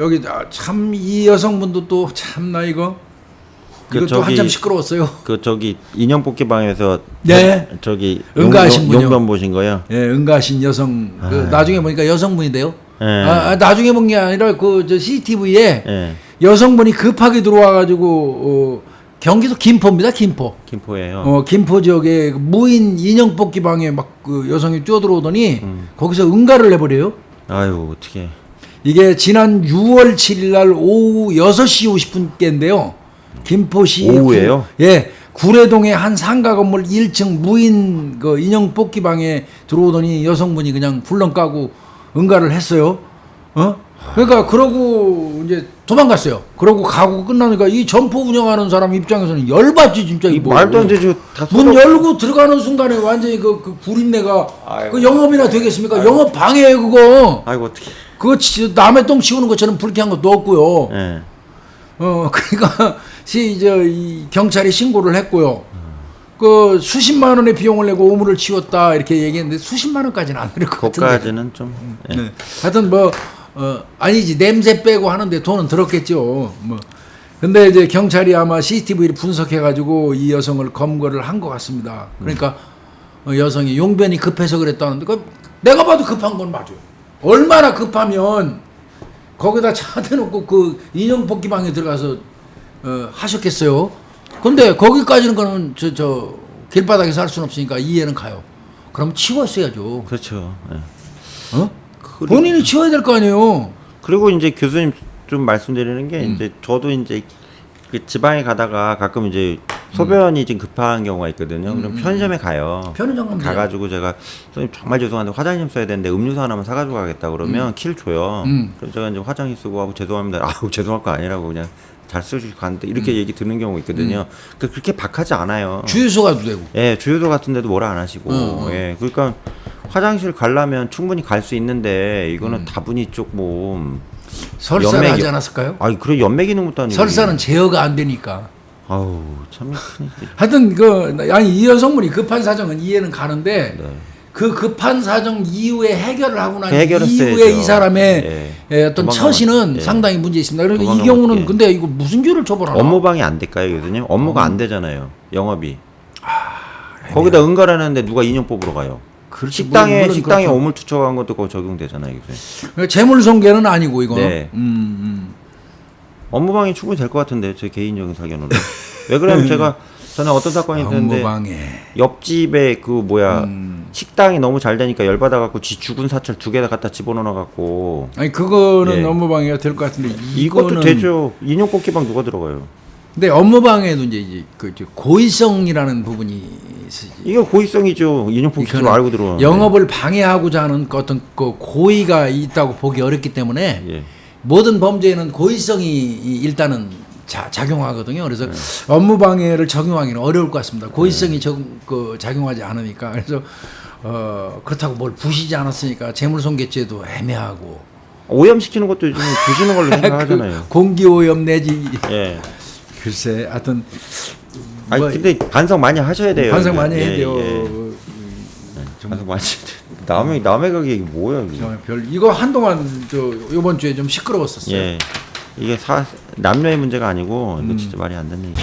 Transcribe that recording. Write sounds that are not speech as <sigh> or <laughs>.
여기 아, 참이 여성분도 또 참나 이거 그 이것도 저기- 한참 시끄러웠어요. 그 저기 인형 뽑기 방에서 네. 저기 응가하신 용- 분이요. 용변 보신 거요? 예, 은가신 여성 그 아. 나중에 보니까 여성분인데요. 예. 아, 아, 나중에 본 게 아니라 그저 CCTV에 예. 여성분이 급하게 들어와가지고 어, 경기도 김포입니다. 김포. 김포예요. 어 김포 지역에 그 무인 인형 뽑기 방에 막 그 여성이 뛰어들어오더니 음. 거기서 응가를 내버려요. 아유 어떻게? 이게 지난 6월 7일 날 오후 6시 50분께인데요. 김포시 오후에요? 구, 예. 구례동의 한 상가 건물 1층 무인 그 인형 뽑기 방에 들어오더니 여성분이 그냥 불렁 까고 응가를 했어요. 어? 그러니까 그러고 이제 도망갔어요. 그러고 가고 끝나니까 이 점포 운영하는 사람 입장에서는 열받지 진짜 이. 말도 안 되죠. 다문 열고 들어가는 순간에 완전히 그, 그 구린내가 아이고. 그 영업이나 되겠습니까? 영업 방해예요 그거. 아이고 어떻게? 그거 치- 남의 똥 치우는 것처럼 불쾌한 것도 없고요. 예. 어 <laughs> 그러니까 시 이제 이 경찰이 신고를 했고요. 그 수십만 원의 비용을 내고 오물을 치웠다 이렇게 얘기했는데 수십만 원까지는 안 그럴 것 같은데. 거기까지는 좀. 예. 네. 하여튼 뭐 어, 아니지 냄새 빼고 하는데 돈은 들었겠죠. 뭐 근데 이제 경찰이 아마 CCTV를 분석해 가지고 이 여성을 검거를 한 것 같습니다. 그러니까 어, 여성이 용변이 급해서 그랬다는데 그 내가 봐도 급한 건 맞아요. 얼마나 급하면 거기다 차 대놓고 그 인형 뽑기 방에 들어가서 어, 하셨겠어요. 근데 거기까지는 거는 저, 저 길바닥에 살 수는 없으니까 이해는 가요. 그럼 치웠어야죠. 그렇죠. 예. 어? 그리고- 본인이 치워야 될 거 아니에요. 그리고 이제 교수님 좀 말씀드리는 게 음. 이제 저도 이제 그 지방에 가다가 가끔 이제 소변이 좀 급한 경우가 있거든요. 그럼 편의점에 가요. 편의점 가면. 가가지고 제가 선생님 정말 죄송한데 화장실 써야 되는데 음료수 하나만 사가지고 가겠다 그러면 키를 줘요. 음. 그럼 제가 이제 화장실 쓰고 하고 죄송합니다. <laughs> 아우 죄송할 거 아니라고 그냥 잘 쓰시고 갔는데 이렇게 얘기 듣는 경우가 있거든요. 그 그렇게 박하지 않아요. 주유소 가도 되고. 예, 주유소 같은 데도 뭐라 안 하시고. 어, 어. 예, 그러니까 화장실 가려면 충분히 갈 수 있는데 이거는 음. 다분히 조금 설사를 연맥이- 하지 않았을까요? 아니 그래 연맥 있는 것도 아니고 설사는 제어가 안 되니까. 아우 참. 하여튼 그 아니 이 여성분이 급한 사정은 이해는 가는데 네. 그 급한 사정 이후에 해결을 하고 난 해결했어야죠. 이후에 이 사람의 예. 예, 어떤 처신은 예. 상당히 문제 있습니다. 그러니까 이 경우는 어떡해. 근데 이거 무슨 죄를 처벌하나? 업무방해 안 될까요, 교수님? 업무가 안 되잖아요. 영업이. 아, 거기다 응가라는데 누가 인형 뽑으러 가요? 그렇지, 식당에 물론 식당에 그렇죠. 오물 투척한 것도 그거 적용되잖아요, 교수님. 그러니까 재물 손괴는 아니고 이거는. 네. 음, 음. 업무방해 충분히 될 것 같은데 제 개인적인 사견으로. 왜 그러면 제가 전에 어떤 사건이 있었는데 업무방해. 옆집에 그 뭐야 음. 식당이 너무 잘 되니까 열받아 갖고 지 죽은 사철 두 개 다 갖다 집어넣어 갖고 아니 그거는 예. 업무방해가 될 것 같은데 이것도 이거는 되죠. 인형 뽑기방 누가 들어가요? 근데 업무방해도 이제 이제 그 고의성이라는 부분이. 이거 고의성이죠. 줄 이거는 알고 들어오는. 영업을 방해하고자 하는 그 어떤 그 고의가 있다고 보기 어렵기 때문에 예. 모든 범죄에는 고의성이 이- 일단은 자, 작용하거든요. 그래서 네. 업무 방해를 적용하기는 어려울 것 같습니다. 고의성이 적, 그, 작용하지 않으니까 그래서 어, 그렇다고 뭘 부시지 않았으니까 재물손괴죄도 애매하고 오염시키는 것도 요즘 <laughs> 부시는 걸로 생각하잖아요. 그 공기 오염 내지 예. 글쎄 하여튼 아니 뭐 근데 반성 많이 하셔야 돼요. 반성. 많이 예, 해야 돼요. 예. 반성 많이 하셔야 돼요. 남의 남의 가게 이게 뭐야 이게. 저 별 이거 한동안 저 이번 주에 좀 시끄러웠었어요. 예. 이게 사 남녀의 문제가 아니고 음. 이거 진짜 말이 안 되는 얘기.